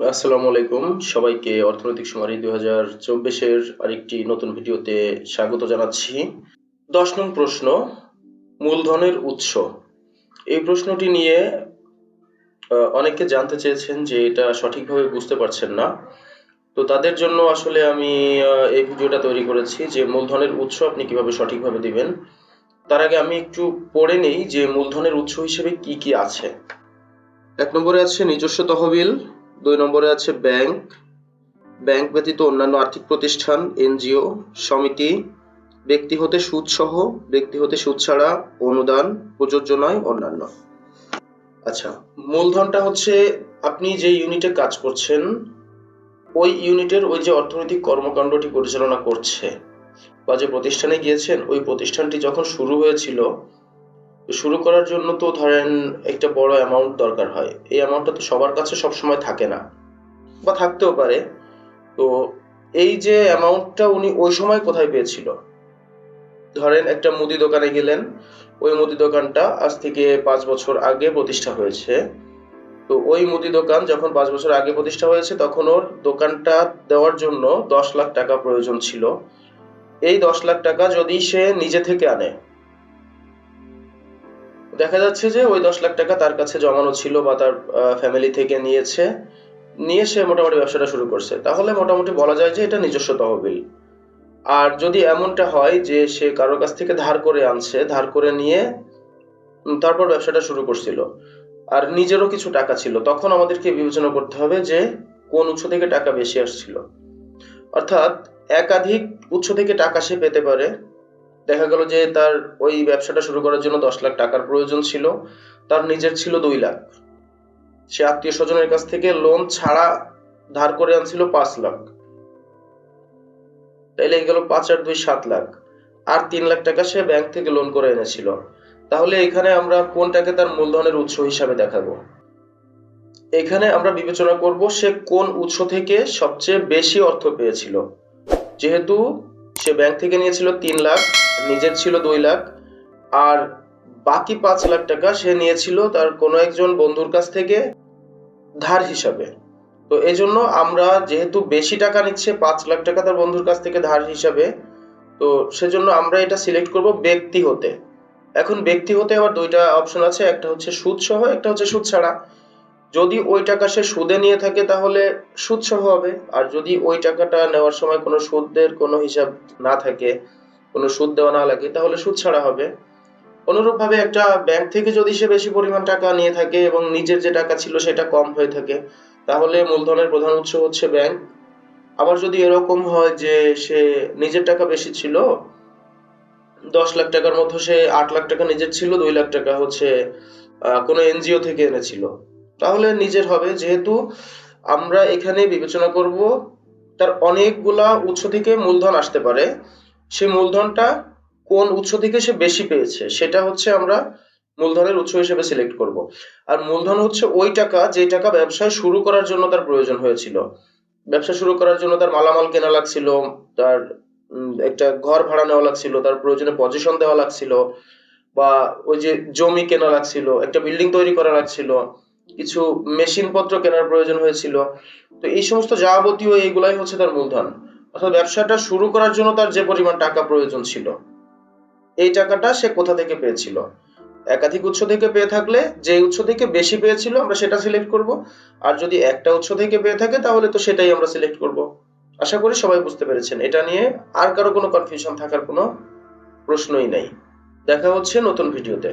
আসসালামু আলাইকুম। সবাইকে অর্থনৈতিক সুমারি দুই হাজার চব্বিশের আরেকটি নতুন ভিডিওতে স্বাগত জানাচ্ছি। দশ নং প্রশ্ন, মূলধনের উৎস। এই প্রশ্নটি নিয়ে অনেকে জানতে চেয়েছেন যে এটা সঠিকভাবে বুঝতে পারছেন না। তো তাদের জন্য আসলে আমি এই ভিডিওটা তৈরি করেছি যে মূলধনের উৎস আপনি কীভাবে সঠিকভাবে দিবেন। তার আগে আমি একটু পড়ে নেই যে মূলধনের উৎস হিসেবে কি কি আছে। এক নম্বরে আছে নিজস্ব তহবিল দুই নম্বরে আছে ব্যাংক। ব্যাংক ব্যতীত অন্যান্য আর্থিক প্রতিষ্ঠান, এনজিও, সমিতি, ব্যক্তি হতে সুদ সহ, ব্যক্তি হতে সুদ ছাড়া অনুদান প্রযোজনায় অন্যান্য। আচ্ছা মূলধনটা হচ্ছে আপনি যে ইউনিটে কাজ করছেন, ওই ইউনিটের ওই যে অর্থনৈতিক কর্মকাণ্ডটি পরিচালনা করছে বা যে প্রতিষ্ঠানে গিয়েছেন, ওই প্রতিষ্ঠানটি যখন শুরু হয়েছিল শুরু করার জন্য তো ধরেন একটা বড় অ্যামাউন্ট দরকার হয়। এই অ্যামাউন্টটা তো সবার কাছে সবসময় থাকে না। বা থাকতেও পারে। তো এই যে অ্যামাউন্টটা উনি ওই সময় কোথায় পেয়েছিল? ধরেন একটা মুদি দোকানে গেলেন। ওই মুদি দোকানটা আজ থেকে পাঁচ বছর আগে প্রতিষ্ঠা হয়েছে। তো ওই মুদি দোকান যখন পাঁচ বছর আগে প্রতিষ্ঠা হয়েছে, তখন ওর দোকানটা দেওয়ার জন্য দশ লাখ টাকা প্রয়োজন ছিল। এই দশ লাখ টাকা যদি সে নিজে থেকে আনে দেখা যাচ্ছে যে ওই দশ লাখ টাকা তার কাছে জমানো ছিল বা তার ফ্যামিলি থেকে নিয়েছে। নিয়ে সে মোটামুটি ব্যবসাটা শুরু করছে। তাহলে মোটামুটি বলা যায় যে এটা নিজস্ব তহবিল। আর যদি এমনটা হয় যে সে কারোর কাছ থেকে ধার করে আনছে, ধার করে নিয়ে তারপর ব্যবসাটা শুরু করছিল। আর নিজেরও কিছু টাকা ছিল। তখন আমাদেরকে বিবেচনা করতে হবে যে কোন উৎস থেকে টাকা বেশি আসছিল। অর্থাৎ একাধিক উৎস থেকে টাকা সে পেতে পারে। দেখা গেল যে তার ওই ব্যবসাটা শুরু করার জন্য দশ লাখ টাকার প্রয়োজন ছিল, তার নিজের ছিল দুই লাখ। সে আত্মীয় স্বজনের কাছ থেকে লোন ছাড়া ধার করে আনছিল পাঁচ লাখ। তাইলে গেল পাঁচ আর দুই সাত লাখ। আর তিন লাখ টাকা সে ব্যাংক থেকে লোন করে এনেছিল। তাহলে এখানে আমরা কোনটাকে তার মূলধনের উৎস হিসাবে দেখাবো? এখানে আমরা বিবেচনা করব সে কোন উৎস থেকে সবচেয়ে বেশি অর্থ পেয়েছিল। যেহেতু সে ব্যাংক থেকে নিয়েছিল তিন লাখ নিজের ছিল দুই লাখ, আর বাকি পাঁচ লাখ টাকা সে নিয়েছিল তার কোনো একজন বন্ধুর কাছ থেকে ধার হিসাবে। তো এই জন্য আমরা যেহেতু বেশি টাকা নিচ্ছে, পাঁচ লাখ টাকা তার বন্ধুর কাছ থেকে ধার হিসাবে, তো সেজন্য আমরা এটা সিলেক্ট করব ব্যক্তি হতে। এখন ব্যক্তি হতে আবার দুইটা অপশন আছে, একটা হচ্ছে সুদ সহ, একটা হচ্ছে সুদ ছাড়া। যদি ওই টাকা সে সুদে নিয়ে থাকে তাহলে সুদ সহ হবে, আর যদি ওই টাকাটা নেওয়ার সময় কোনো সুদের কোনো হিসাব না থাকে কোনো সুদ দেওয়া না লাগে, তাহলে সুদ ছাড়া হবে। অনুরূপভাবে একটা ব্যাংক থেকে যদি সে বেশি পরিমাণ টাকা নিয়ে থাকে এবং নিজের যে টাকা ছিল সেটা কম হয়ে থাকে, তাহলে মূলধনের প্রধান উৎস হচ্ছে ব্যাংক আবার যদি এরকম হয় যে সে নিজের টাকা বেশি ছিল, দশ লাখ টাকার মধ্যে সে আট লাখ টাকা নিজের ছিল, দুই লাখ টাকা হচ্ছে কোনো এনজিও থেকে এনেছিল। তাহলে নিজের হবে। যেহেতু আমরা এখানে বিবেচনা করব, তার অনেকগুলা উৎস থেকে মূলধন আসতে পারে। সে মূলধনটা কোন উৎস থেকে সে বেশি পেয়েছে, সেটা হচ্ছে আমরা মূলধনের উৎস হিসেবে সিলেক্ট করব। আর মূলধন হচ্ছে ওই টাকা যে টাকা ব্যবসায় শুরু করার জন্য তার প্রয়োজন হয়েছিল। ব্যবসা শুরু করার জন্য তার মালামাল কেনা লাগছিল, তার একটা ঘর ভাড়া নেওয়া লাগছিল, তার প্রয়োজনে পজিশন দেওয়া লাগছিল, বা ওই যে জমি কেনা লাগছিল, একটা বিল্ডিং তৈরি করা লাগছিল, কিছু মেশিন পত্র কেনার প্রয়োজন হয়েছিল। তো এই সমস্ত যাবতীয় এইগুলাই হচ্ছে তার মূলধন। অর্থাৎ ব্যবসাটা শুরু করার জন্য তার যে পরিমাণ টাকা প্রয়োজন ছিল, এই টাকাটা সে কোথা থেকে পেয়েছিল? একাধিক উৎস থেকে পেয়ে থাকলে যে উৎস থেকে বেশি পেয়েছিল আমরা সেটা সিলেক্ট করব, আর যদি একটা উৎস থেকে পেয়ে থাকে তাহলে তো সেটাই আমরা সিলেক্ট করব। আশা করি সবাই বুঝতে পেরেছেন। এটা নিয়ে আর কারও কোনো কনফিউশন থাকার কোনো প্রশ্নই নাই। দেখা হচ্ছে নতুন ভিডিওতে